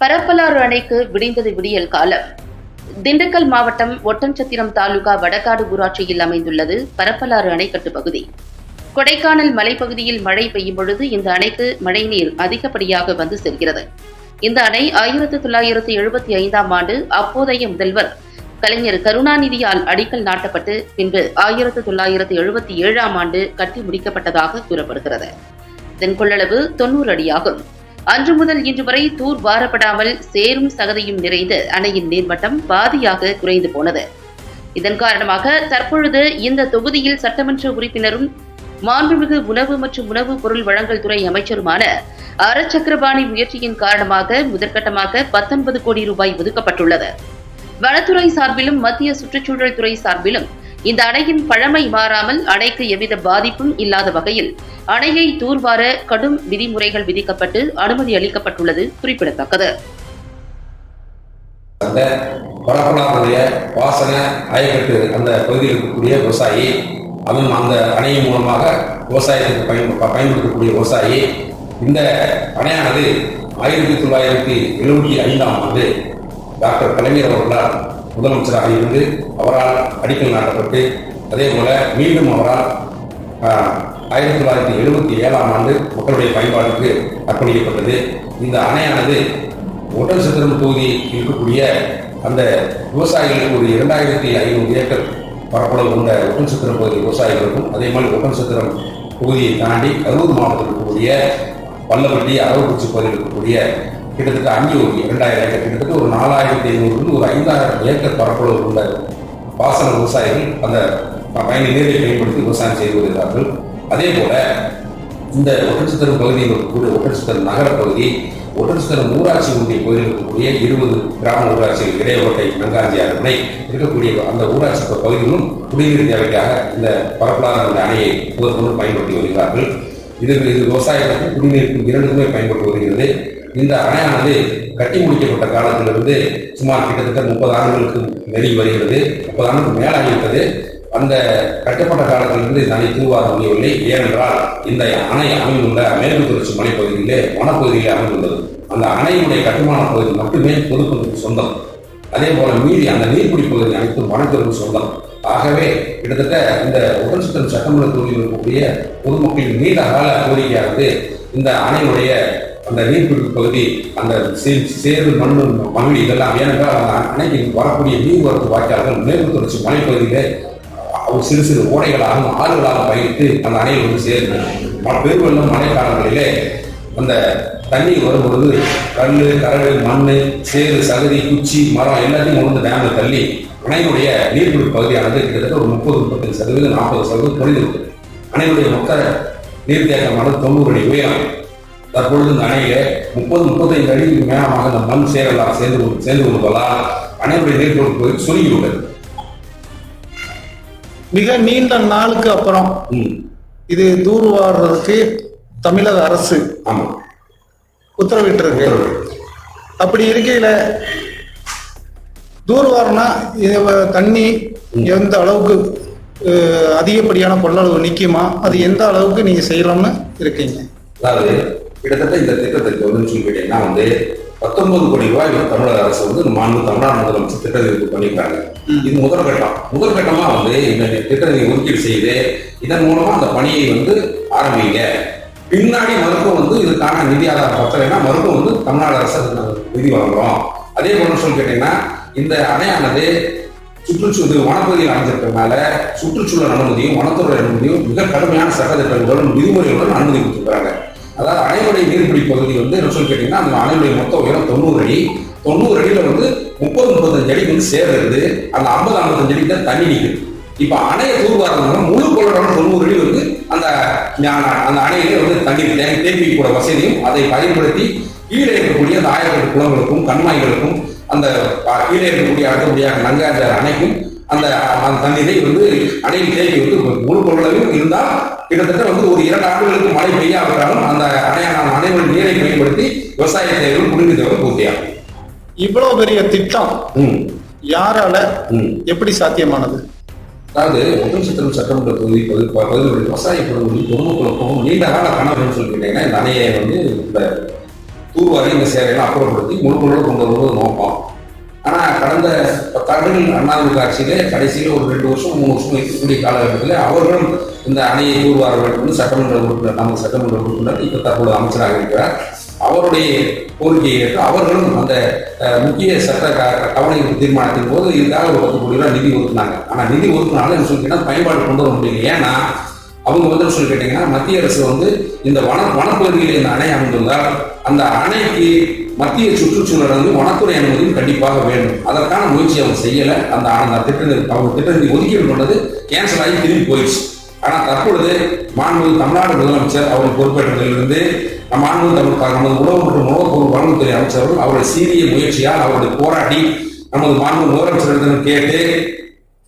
பரப்பலாறு அணைக்கு விடிந்தது விடியல் காலம். திண்டுக்கல் மாவட்டம் ஒட்டன்சத்திரம் தாலுகா வடகாடு ஊராட்சியில் அமைந்துள்ளது பரப்பலாறு அணைக்கட்டு பகுதி. கொடைக்கானல் மலைப்பகுதியில் மழை பெய்யும் பொழுது இந்த அணைக்கு மழைநீர் அதிகப்படியாக வந்து செல்கிறது. இந்த அணை ஆயிரத்து தொள்ளாயிரத்து எழுபத்தி ஐந்தாம் ஆண்டு அப்போதைய முதல்வர் கலைஞர் கருணாநிதியால் அடிக்கல் நாட்டப்பட்டு பின்பு ஆயிரத்து தொள்ளாயிரத்து எழுபத்தி ஏழாம் ஆண்டு கட்டி முடிக்கப்பட்டதாக கூறப்படுகிறது. இதன் கொள்ளளவு தொண்ணூறு அடியாகும். அன்று முதல் இன்று வரை தூர் வாரப்படாமல் சேரும் சகதியும் நிறைந்து அணையின் நீர்மட்டம் பாதியாக குறைந்து போனது. இதன் காரணமாக தற்பொழுது இந்த தொகுதியில் சட்டமன்ற உறுப்பினரும் மாண்புமிகு உணவு மற்றும் உணவு பொருள் வழங்கல் துறை அமைச்சருமான அறச்சக்கரபாணி சக்கரபாணி முயற்சியின் காரணமாக முதற்கட்டமாக பத்தொன்பது கோடி ரூபாய் ஒதுக்கப்பட்டுள்ளது. வனத்துறை சார்பிலும் மத்திய சுற்றுச்சூழல் துறை சார்பிலும் இந்த அணையின் பழமை மாறாமல் அணைக்கு எவ்வித பாதிப்பும் இல்லாத வகையில் அணையை தூர்வார கடும் விதிமுறைகள் விதிக்கப்பட்டு அனுமதி அளிக்கப்பட்டுள்ளது குறிப்பிடத்தக்கது. அந்த பரப்பனாருடைய பாசன அயக்கட்டு அந்த பகுதியில் இருக்கக்கூடிய விவசாயி அதுவும் அந்த அணையின் மூலமாக விவசாயத்துக்கு பயன் பயன்படுத்தக்கூடிய விவசாயி இந்த அணையானது ஆயிரத்தி தொள்ளாயிரத்தி எழுபத்தி ஐந்தாம் ஆண்டு டாக்டர் கலைஞர் அவர்களால் முதலமைச்சராக இருந்து அவரால் அடிக்கல் நாட்டப்பட்டு அதே போல மீண்டும் அவரால் ஆயிரத்தி தொள்ளாயிரத்தி எழுபத்தி ஏழாம் ஆண்டு மக்களுடைய பயன்பாட்டுக்கு அர்ப்பணிக்கப்பட்டது. இந்த அணையானது ஒட்டல் சத்திரம் தொகுதி இருக்கக்கூடிய அந்த விவசாயிகளுக்கு ஒரு இரண்டாயிரத்தி ஐநூறு ஏக்கர் பரப்பளவு கொண்ட ஒட்டல் சத்திரம் பகுதி விவசாயிகளுக்கும் அதே மாதிரி ஒட்டல் சத்திரம் பகுதியை தாண்டி கரூர் மாவட்டத்தில் இருக்கக்கூடிய பல்லப்பட்டி அரவக்குறிச்சி பகுதியில் இருக்கக்கூடிய கிட்டத்தட்ட அஞ்சு ஒரு இரண்டாயிரம் ஏக்கர். கிட்டத்தட்ட ஒரு நாலாயிரத்தி ஐநூறுலேருந்து ஒரு ஐந்தாயிரம் ஏக்கர் பரப்பளவு கொண்ட பாசன விவசாயிகள் அந்த பயணி நீரை பயன்படுத்தி விவசாயம் செய்து வருகிறார்கள். அதே போல இந்த ஒட்டன்சித்தரம் பகுதியில் இருக்கக்கூடிய ஒட்டன்சித்தரம் நகர பகுதி ஒட்டன்சித்தரம் ஊராட்சி ஒன்றிய பகுதியில் இருக்கக்கூடிய இருபது கிராம ஊராட்சிகள் இடையோட்டை நங்காஞ்சி அரணை இருக்கக்கூடிய அந்த ஊராட்சி பகுதிகளும் குடிநீர் தேவைக்காக இந்த பரப்பலான அந்த அணையை முதற்கொண்டு பயன்படுத்தி வருகிறார்கள். இது இது விவசாயத்துக்கும் குடிநீருக்கும் இரண்டுக்குமே பயன்பட்டு வருகிறது. இந்த அணையானது கட்டி முடிக்கப்பட்ட காலத்திலிருந்து சுமார் கிட்டத்தட்ட முப்பது ஆண்டுகளுக்கு நெருங்கி வருகிறது. முப்பது ஆண்டுக்கு மேலாகிவிட்டது. அந்த கட்டப்பட்ட காலத்திலிருந்து இந்த அணை தூர்வார முடியவில்லை. ஏனென்றால் இந்த அணை அமைந்துள்ள மேற்கு தொடர்ச்சி மலைப்பகுதியிலே வனப்பகுதியிலே அமைந்துள்ளது. அந்த அணையினுடைய கட்டுமான பகுதி மட்டுமே பொதுப்பகுதிக்கு சொந்தம். அதே போல மீதி அந்த நீர்பிடி பகுதி அனைத்தும் வனத்திற்கு சொந்தம். ஆகவே கிட்டத்தட்ட இந்த உடல் சுத்தம் சட்டமன்ற தொகுதியில் இருக்கக்கூடிய பொதுமக்களின் நீண்ட கால கோரிக்கையானது இந்த அணையுடைய அந்த நீர்பிடிப்பு பகுதி அந்த சே- சேறு மண் மகிழ் இதெல்லாம் ஏனென்றால் அந்த அணைக்கு வரக்கூடிய நீர்வரத்து வாய்க்கால்கள் மேற்கு தொடர்ச்சி மலைப்பகுதியிலே சிறு சிறு ஓடைகளாகவும் ஆறுகளாக பயணித்து அந்த அணையில் வந்து சேருது பெருவெள்ளம் மழைக்காலங்களிலே அந்த தண்ணீர் வரும்பொழுது கல் கரடு மண் சேறு சகதி குச்சி மரம் எல்லாத்தையும் கொண்டு வந்து தள்ளி அணையினுடைய நீர்பிடிப்பு பகுதியானது கிட்டத்தட்ட ஒரு முப்பது முப்பத்தஞ்சு சதவீதம் நாற்பது சதவீதம் குறைந்திருக்கு அணையுடைய மொத்த நீர்த்தேக்கமானது தொண்ணூறு அடி உயரம். தற்பொழுது இந்த அணையில முப்பது முப்பத்தைந்து அடிக்கு மேலமாக இந்த மண் சேரெல்லாம் சேர்ந்து சேர்ந்து கொள்வதால் அணையுடைய நீர்பிடிப்பு பகுதி சுருங்கி உள்ளது மிக நீண்ட நாளுக்கு அப்புறம் இது தூர்வாடுறதுக்கு தமிழக அரசு ஆமா. உத்தரவிட்டிருக்கு. அப்படி இருக்கையில தூர்வாரனா இது தண்ணி எந்த அளவுக்கு அதிகப்படியான கொள்ளளவு நிக்குமா அது எந்த அளவுக்கு நீங்க செய்யலாம்னு இருக்கீங்க? அதாவது கிட்டத்தட்ட இந்த திட்டத்துக்கு வந்து சொல்லி கேட்டீங்கன்னா வந்து பத்தொன்பது கோடி ரூபாய் தமிழக அரசு வந்து மாண்பு தமிழ்நாடு முதலமைச்சர் திட்டத்திற்கு பண்ணிருக்காங்க இது முதல் கட்டம். முதல் கட்டமா வந்து இந்த திட்டத்தை ஒதுக்கீடு செய்து இதன் மூலமா அந்த பணியை வந்து ஆரம்பிங்க. பின்னாடி மறுக்கும் வந்து இதுக்கான நிதி ஆதாரம் பத்தலைன்னா மறுக்கும் வந்து தமிழ்நாடு அரசு நிதி வழங்குறோம் அதே போல சொல்லி கேட்டீங்கன்னா இந்த அணையானது சுற்றுச்சூழல் வனப்பகுதியில் அமைஞ்சிருக்கிறதுனால சுற்றுச்சூழல் அனுமதியும் வனத்துறை அனுமதியும் மிக கடுமையான சட்டத்திட்டங்களுடன் விதிமுறைகளுடன் அனுமதி கொடுத்துருக்காங்க அதாவது அணையுடைய நீர்பிடி பகுதி வந்து என்ன சொல்லி கேட்டீங்கன்னா அந்த அணையுடைய மொத்த உயரம் தொண்ணூறு அடி. தொண்ணூறு அடியில் வந்து முப்பது முப்பத்தஞ்சு அடி வந்து சேர்றது அந்த ஐம்பது ஐம்பத்தஞ்சு அடி தான் தண்ணி நிற்குது இப்போ அணையை தூர்வாரதுனால முழு கொள்ளளவு தொண்ணூறு அடி வந்து அந்த அந்த அணையிலே வந்து தண்ணீர் தேங்கி தேக்கி கூட வசதியும் அதை பயன்படுத்தி கீழே இருக்கக்கூடிய அந்த ஆயிரத்தெட்டு குளங்களுக்கும் கண்மாய்களுக்கும் அந்த கீழே இருக்கக்கூடிய அடுத்தபடியாக நங்காஞ்சார் அணைக்கும் அந்த அந்த தண்ணீரை வந்து அணையில் தேக்கி வந்து முழு கொள்ளளவில் இருந்தால் கிட்டத்தட்ட வந்து ஒரு இரண்டு ஆண்டுகளுக்கு மழை பெய்யாவிட்டாலும் அந்த அணையான அணைகளின் நீரை பயன்படுத்தி விவசாய தேவைகள் குடிநீர் தேவை பூர்த்தியாகும். இவ்வளவு பெரிய திட்டம் யாரால எப்படி சாத்தியமானது? அதாவது ஒட்டும் சித்திரம் சட்டமன்ற தொகுதி பகுதி பகுதிகளில் விவசாய பகுதிகளில் பொதுமக்களுக்கும் நீண்ட கால கனவுன்னு சொல்லி கேட்டீங்கன்னா இந்த அணையை வந்து இந்த தூர்வாரி இந்த சேவையெல்லாம் அப்புறப்படுத்தி முழு கொண்டு வருவது நோக்கம். ஆனால் கடந்த பத்தாண்டுகள் அண்ணாதிமுக ஆட்சியிலே கடைசியில் ஒரு ரெண்டு வருஷம் மூணு வருஷம் இருக்கக்கூடிய காலகட்டத்தில் அவர்களும் இந்த அணையை தூர்வார வேண்டும் சட்டமன்ற உறுப்பினர் நமது சட்டமன்ற உறுப்பினர் இப்போ தற்போது அமைச்சராக இருக்கிறார். அவருடைய கோரிக்கையை ஏற்று அவர்களும் அந்த முக்கிய சட்ட க- தீர்மானத்தின் போது இதுக்காக ஒரு பத்து கோடி ரூபாய் நிதி ஒதுக்குனாங்க. ஆனால் நிதி ஒதுக்குனாலும் என்ன சொல்லி பயன்பாடு கொண்டு வர முடியல. ஏன்னா அவங்க வந்து என்ன சொல்லி கேட்டீங்கன்னா மத்திய அரசு வந்து இந்த வன வனப்பகுதியில் இந்த அணை அமைந்துள்ளால் அந்த அணைக்கு மத்திய சுற்றுச்சூழல் வந்து வனத்துறை அனுமதியும் கண்டிப்பாக வேண்டும். அதற்கான முயற்சி அவர் செய்யலை. அந்த அந்த திட்டம் அவங்க திட்டத்தை ஒதுக்கீடு பண்ணது கேன்சல் ஆகி திரும்பி போயிடுச்சு. ஆனால் தற்பொழுது மாண்பு தமிழ்நாடு முதலமைச்சர் அவர்கள் பொறுப்பேற்றதிலிருந்து நம் மாண்புமிகு தமிழ் நமது உணவு மற்றும் உணவுப்பொருள் வழங்குத்துறை அமைச்சர்கள் அவருடைய சீரிய முயற்சியால் அவருடைய போராடி நமது மாண்பு முதலமைச்சரிடம் கேட்டு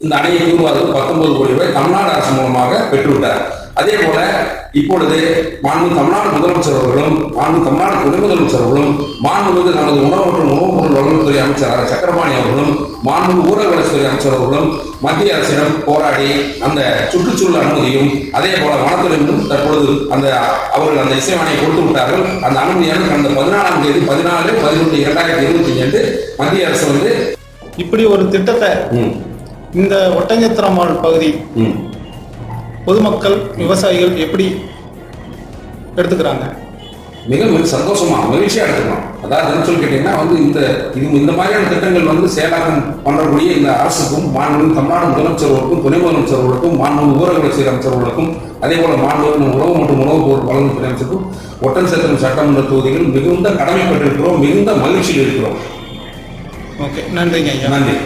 இந்த அணையை தூர்வார்கள் பத்தொன்பது கோடி ரூபாய் தமிழ்நாடு அரசு மூலமாக பெற்றுவிட்டார். அதே போல இப்பொழுது மாண்பு தமிழ்நாடு முதலமைச்சர் அவர்களும் மாண்பு தமிழ்நாடு துணை முதலமைச்சர் அவர்களும் மாண்புமிகு நமது உணவு மற்றும் உணவுப் பொருள் வழங்குத்துறை அமைச்சர் சக்கரபாணி அவர்களும் மாண்புமிகு ஊரக வளர்ச்சித்துறை அமைச்சர் அவர்களும் மத்திய அரசிடம் போராடி அந்த சுற்றுச்சூழல் அனுமதியும் அதே போல வனத்துறையிலும் தற்பொழுது அந்த அவர்கள் அந்த இசைவாணையை கொடுத்து விட்டார்கள். அந்த அனுமதியான அந்த பதினாலாம் தேதி பதினாலு பதினொன்று இரண்டாயிரத்தி இருபத்தி அஞ்சு மத்திய அரசு வந்து இப்படி ஒரு திட்டத்தை இந்த ஒட்டஞ்சத்திரமால் பகுதி பொதுமக்கள் விவசாயிகள் எப்படி எடுத்துக்கிறாங்க? மிக மிக சந்தோஷமா மகிழ்ச்சியா எடுத்துக்கலாம். அதாவது என்ன சொல்லி கேட்டீங்கன்னா வந்து இந்த இது இந்த மாதிரியான திட்டங்கள் வந்து செயலாக்கம் பண்ணக்கூடிய இந்த அரசுக்கும் மாண்பு தமிழ்நாடு முதலமைச்சர்களுக்கும் துணை முதலமைச்சர்களுக்கும் மாண்பு ஊரக அமைச்சர்களுக்கும் அதே போல மாண்பு உணவு மற்றும் உணவு பொருள் வழங்கும் அமைச்சருக்கும் ஒட்டன் சத்திரம் சட்டமன்ற தொகுதிகள் மிகுந்த கடமைப்பட்டிருக்கிறோம் மிகுந்த மகிழ்ச்சியில் இருக்கிறோம். ஓகே நன்றிங்க ஐயா. நன்றி.